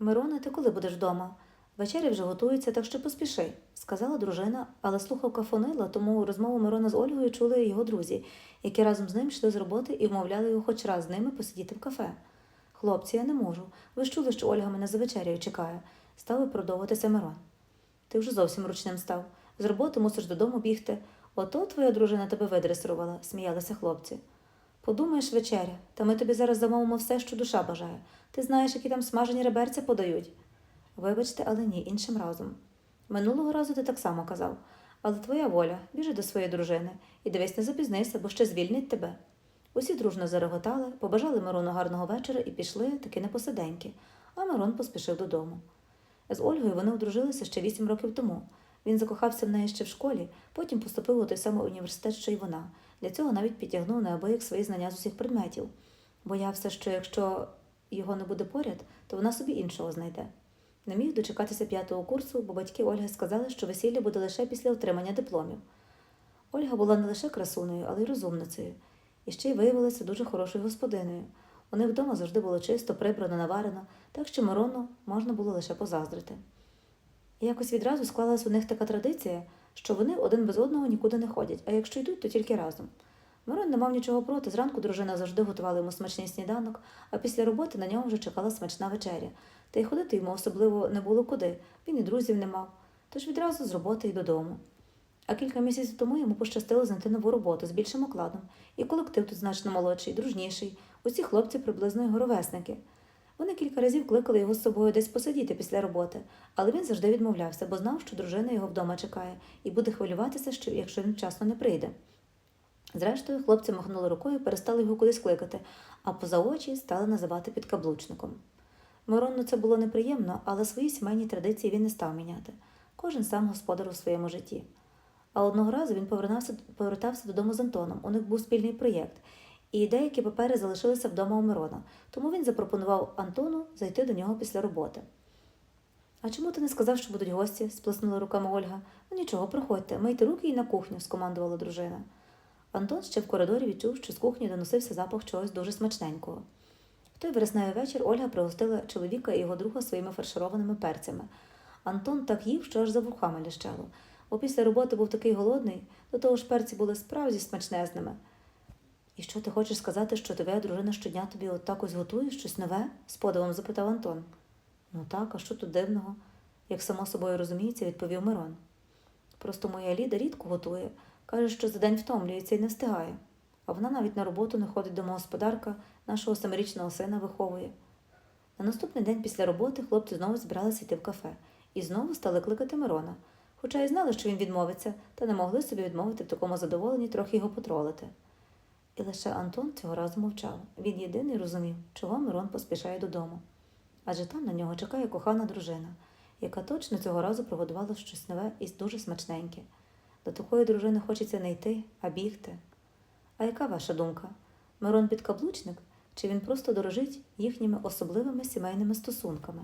Мироне, ти коли будеш вдома? Вечеря вже готується, так що поспіши, сказала дружина, але слухавка фонила, тому розмову Мирона з Ольгою чули його друзі, які разом з ним йшли з роботи і вмовляли його хоч раз з ними посидіти в кафе. Хлопці, я не можу. Ви ж чули, що Ольга мене за вечерею чекає, став виправдовуватися Мирон. Ти вже зовсім ручним став. З роботи мусиш додому бігти. Ото твоя дружина тебе видресувала, сміялися хлопці. Подумаєш, вечеря, та ми тобі зараз замовимо все, що душа бажає. Ти знаєш, які там смажені реберця подають. Вибачте, але ні, іншим разом. Минулого разу ти так само казав. Але твоя воля, біжи до своєї дружини і дивись, не запізнися, бо ще звільнить тебе. Усі дружно зареготали, побажали Мирону гарного вечора і пішли таки не посиденьки, а Мирон поспішив додому. З Ольгою вони одружилися ще вісім років тому. Він закохався в неї ще в школі, потім поступив у той самий університет, що й вона. Для цього навіть підтягнув неабияк свої знання з усіх предметів. Боявся, що якщо його не буде поряд, то вона собі іншого знайде. Не міг дочекатися п'ятого курсу, бо батьки Ольги сказали, що весілля буде лише після отримання дипломів. Ольга була не лише красунею, але й розумницею, і ще й виявилася дуже хорошою господинею. У них вдома завжди було чисто, прибрано, наварено, так що Мирону можна було лише позаздрити. І якось відразу склалась у них така традиція, що вони один без одного нікуди не ходять, а якщо йдуть, то тільки разом. Мирон не мав нічого проти. Зранку дружина завжди готувала йому смачний сніданок, а після роботи на нього вже чекала смачна вечеря. Та й ходити йому особливо не було куди, він і друзів не мав, тож відразу з роботи й додому. А кілька місяців тому йому пощастило знайти нову роботу з більшим окладом, і колектив тут значно молодший, дружніший, усі хлопці приблизно його ровесники. Вони кілька разів кликали його з собою десь посидіти після роботи, але він завжди відмовлявся, бо знав, що дружина його вдома чекає, і буде хвилюватися, що якщо він вчасно не прийде. Зрештою, хлопці махнули рукою і перестали його кудись кликати, а поза очі стали називати підкаблучником. Мирону це було неприємно, але свої сімейні традиції він не став міняти. Кожен сам господар у своєму житті. А одного разу він повертався додому з Антоном. У них був спільний проєкт, і деякі папери залишилися вдома у Мирона, тому він запропонував Антону зайти до нього після роботи. А чому ти не сказав, що будуть гості? сплеснула руками Ольга. Ну нічого, проходьте, мийте руки і на кухню, скомандувала дружина. Антон ще в коридорі відчув, що з кухні доносився запах чогось дуже смачненького. В той вересневий вечір Ольга пригостила чоловіка і його друга своїми фаршированими перцями. Антон так їв, що аж за вухами лящало, бо після роботи був такий голодний, до того ж перці були справді смачнезними. І що ти хочеш сказати, що твоя дружина щодня тобі от так ось готує щось нове? з подивом запитав Антон. Ну так, а що тут дивного? Як само собою розуміється, відповів Мирон. Просто моя Ліда рідко готує, каже, що за день втомлюється і не встигає. А вона навіть на роботу не ходить домогосподарка, нашого семирічного сина виховує. На наступний день після роботи хлопці знову збиралися йти в кафе і знову стали кликати Мирона, хоча й знали, що він відмовиться, та не могли собі відмовити в такому задоволенні трохи його потролити. І лише Антон цього разу мовчав. Він єдиний розумів, чого Мирон поспішає додому. Адже там на нього чекає кохана дружина, яка точно цього разу приготувала щось нове і дуже смачненьке. До такої дружини хочеться не йти, а бігти. А яка ваша думка? Мирон підкаблучник, чи він просто дорожить їхніми особливими сімейними стосунками?